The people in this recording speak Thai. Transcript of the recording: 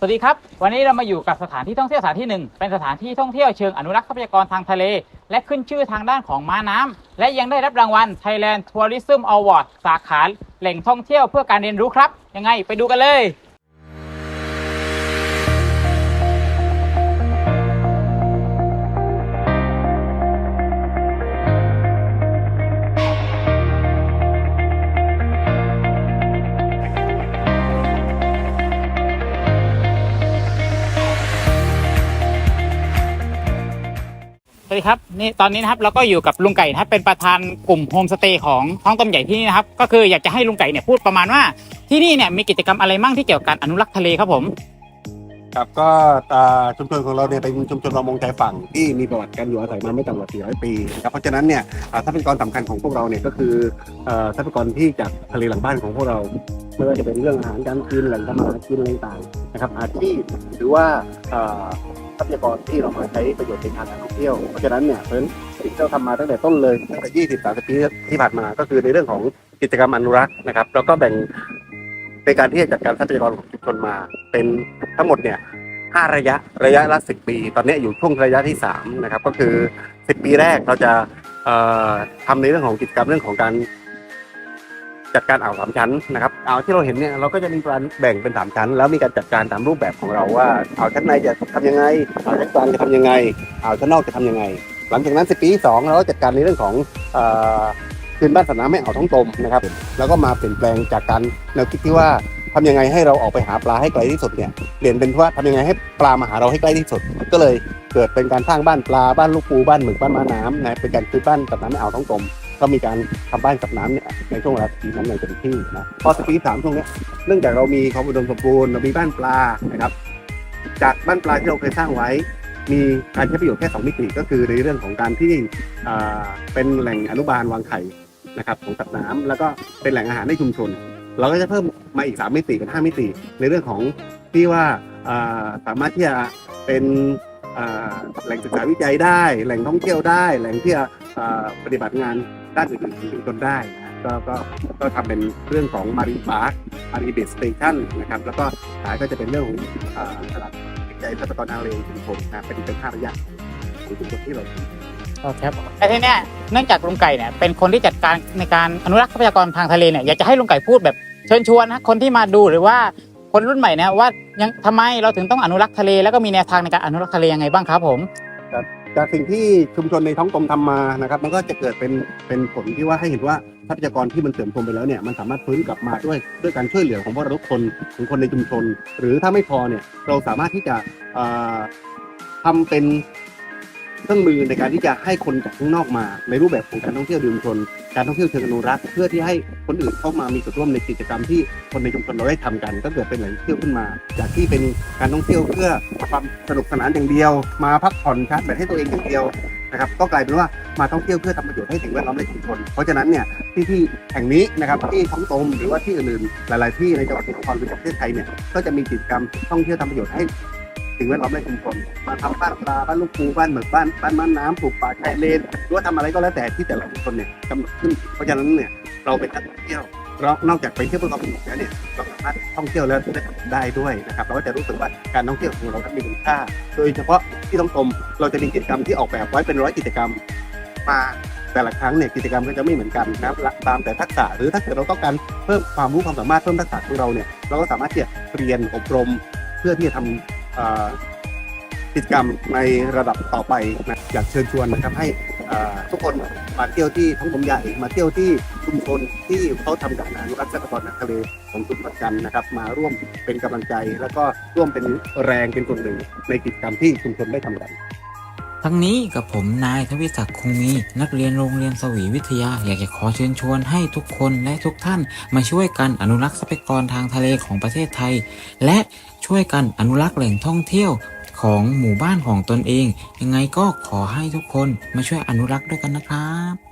สวัสดีครับ วันนี้เรามาอยู่กับสถานที่ท่องเที่ยวสถานที่หนึ่งเป็นสถานที่ท่องเที่ยวเชิงอนุรักษ์ทรัพยากรทางทะเล และขึ้นชื่อทางด้านของม้าน้ำและยังได้รับรางวัล Thailand Tourism Award สาขาแหล่งท่องเที่ยวเพื่อการเรียนรู้ครับ ยังไงไปดูกันเลย ดีครับนี่ตอนนี้นะครับเราก็อยู่กับลุงไก่นะครับเป็นประธานกลุ่มโฮมสเตย์ของท้องต้มใหญ่ที่นี่นะครับ ก็คืออยากจะให้ลุงไก่เนี่ยพูดประมาณว่าที่นี่เนี่ยมีกิจกรรมอะไรมั่งที่เกี่ยวกับการอนุรักษ์ทะเลครับผมครับก็อ่าชุมชนของเราเนี่ยเป็นชุมชนประมงชายฝั่งที่มีประวัติการอยู่อาศัยมาไม่ต่ำกว่า 400 ปีนะครับเพราะฉะนั้นเนี่ยอ่าทรัพยากรสำคัญของพวกเราเนี่ยก็คือเอ่อทรัพยากรที่จากทะเลหลังบ้านของพวกเราไม่ว่าจะเป็นเรื่องอาหารการกินแหล่งทำมาหากินอะไรต่างๆนะครับอาชีพหรือว่าเอ่อ ทรัพยากรที่เรามาใช้ประโยชน์ในทางการท่องเที่ยว เพราะฉะนั้นเนี่ยเพราะฉะนั้นสิ่งที่เราทำมาตั้งแต่ต้นเลยตั้งแต่20 30ปีที่ผ่านมาก็คือในเรื่องของกิจกรรมอนุรักษ์นะครับ แล้วก็แบ่งในการที่จะจัดการทรัพยากรของชุมชนมา เป็นทั้งหมดเนี่ยห้าระยะระยะละสิบปี ตอนนี้อยู่ช่วงระยะที่สามนะครับก็คือสิบปีแรกเราจะเอ่อทำในเรื่องของกิจกรรมเรื่องของการ จัดการอ่าวสามชั้นนะครับอ่าวที่เราเห็นเนี่ยเราก็จะมีการแบ่งเป็นสามชั้น แล้วมีการจัดการตามรูปแบบของเราว่าอ่าวชั้นในจะทำยังไงอ่าวชั้นกลางจะทำยังไงอ่าวชั้นนอกจะทำยังไง หลังจากนั้นสิปีที่สองเราก็จัดการในเรื่องของเอ่อคืนบ้านสนามแม่อ่าวท้องตมนะครับแล้วก็มาเปลี่ยนแปลงจากการแนวคิดที่ว่าทำยังไงให้เราออกไปหาปลาให้ไกลที่สุดเนี่ยเปลี่ยนเป็นว่าทำยังไงให้ปลามาหาเราให้ใกล้ที่สุด ก็เลยเกิดเป็นการสร้างบ้านปลาบ้านลูกปูบ้านหมึกบ้านม้าน้ำนะเป็นการซื้อบ้านกับน้ำไม่เอาท้องกลม ก็มีการทำบ้านกับน้ำเนี่ยในช่วงเวลาปีนั้นอย่างเต็มที่นะพอสปีสามช่วงเนี้ยเนื่องจากเรามีความอุดมสมบูรณ์เรามีบ้านปลานะครับ จากบ้านปลาที่เราเคยสร้างไว้ มีการใช้ประโยชน์แค่สองมิติก็คือในเรื่องของการที่เป็นแหล่งอนุบาลวางไข่นะครับของสัตว์น้ำแล้วก็เป็นแหล่งอาหารในชุมชน เราก็จะเพิ่มมาอีก 3 มิติเป็น5มิติ ในเรื่องของที่ว่าสามารถที่จะเป็นแหล่งศึกษาวิจัยได้ แหล่งท่องเที่ยวได้ แหล่งที่จะปฏิบัติงาน ด้านอื่นๆของชุมชนได้นะก็ก็ก็ทำเป็นเรื่องของ Marine Park Marine Base Station นะครับแล้วก็สุดท้ายก็จะเป็นเรื่องของอ่าตลาดวิจัยทรัพยากรทางทะเลชุมชนนะเป็นเป็นห้าระยะของชุมชนที่เรา ครับแต่ทีเนี้ยเนื่องจากลุงไก่เนี่ยเป็นคนที่จัดการในการอนุรักษ์ทรัพยากรทางทะเลเนี่ยอยากจะให้ลุงไก่พูดแบบเชิญชวนนะคนที่มาดูหรือว่าคนรุ่นใหม่เนี่ยว่ายังทำไมเราถึงต้องอนุรักษ์ทะเลแล้วก็มีแนวทางในการอนุรักษ์ทะเลยังไงบ้างครับผม จากสิ่งที่ชุมชนในท้องตมทำมานะครับ มันก็จะเกิดเป็นเป็นผลที่ว่าให้เห็นว่าทรัพยากรที่มันเสื่อมโทรมไปแล้วเนี่ยมันสามารถฟื้นกลับมาด้วยด้วยการช่วยเหลือของพวกเราทุกคนของคนในชุมชน หรือถ้าไม่พอเนี่ยเราสามารถที่จะเอ่อทำเป็น เครื่องมือในการที่จะให้คนจากข้างนอกมา ในรูปแบบของการท่องเที่ยวในชุมชน การท่องเที่ยวเชิงอนุรักษ์เพื่อที่ให้คนอื่นเข้ามามีส่วนร่วมในกิจกรรมที่คนในชุมชนเราได้ทำกัน ก็เกิดเป็นแหล่งเที่ยวขึ้นมา จากที่เป็นการท่องเที่ยวเพื่อความสนุกสนานอย่างเดียว มาพักผ่อนชาร์จแบตให้ตัวเองอย่างเดียวนะครับก็กลายเป็นว่ามาท่องเที่ยวเพื่อทำประโยชน์ให้สิ่งแวดล้อมในชุมชน เพราะฉะนั้นเนี่ยที่ที่แห่งนี้นะครับที่ท้องตมหรือว่าที่อื่นๆหลาย ๆ ที่ในจังหวัดนครรีธรรมราชประเทศไทยเนี่ยก็จะมีกิจกรรมท่องเที่ยวทำประโยชน์ให้ สิ่งแวดล้อมในชุมชนมาทำบ้านปลาบ้านลูกปูบ้านเหมึกบ้านบ้านม้าน้ำปลูกป่าชายเลนหรือว่าทำอะไรก็แล้วแต่ที่แต่ละชุมชนเนี่ยกำหนดขึ้น เพราะฉะนั้นเนี่ยเราเป็นนักท่องเที่ยวเรานอกจากไปเที่ยวเพื่อความสนุกแล้วเนี่ยเราสามารถท่องเที่ยวแล้วได้ได้ด้วยนะครับเราก็จะรู้สึกว่าการท่องเที่ยวของเรานั้นมีคุณค่า โดยเฉพาะที่ต้องชมเราจะมีกิจกรรมที่ออกแบบไว้เป็นร้อยกิจกรรมมาแต่ละครั้งเนี่ยกิจกรรมก็จะไม่เหมือนกันนะครับตามแต่ทักษะหรือถ้าเกิดเราต้องการเพิ่มความรู้ความสามารถเพิ่มทักษะของเราเนี่ยเราก็สามารถที่จะเรียนอบรม เพื่อที่จะทำเอ่อ กิจกรรมในระดับต่อไปนะอยากเชิญชวนนะครับให้ทุกคนมาเที่ยวที่ท้องผมใหญ่มาเที่ยวที่ชุมชนที่เขาทำกับอนุรักษ์ทรัพยากรทางทะเลของชุมชนกันนะครับ มาร่วมเป็นกำลังใจ แล้วก็ร่วมเป็นแรงเป็นคนหนึ่งในกิจกรรมที่ชุมชนได้ทำกัน ทั้งนี้กับผมนายทวิศักดิ์คงมีนักเรียนโรงเรียนสวีวิทยา อยากจะขอเชิญชวนให้ทุกคนและทุกท่านมาช่วยกันอนุรักษ์ทรัพยากรทางทะเลของประเทศไทย และช่วยกันอนุรักษ์แหล่งท่องเที่ยวของหมู่บ้านของตนเอง ยังไงก็ขอให้ทุกคนมาช่วยอนุรักษ์ด้วยกันนะครับ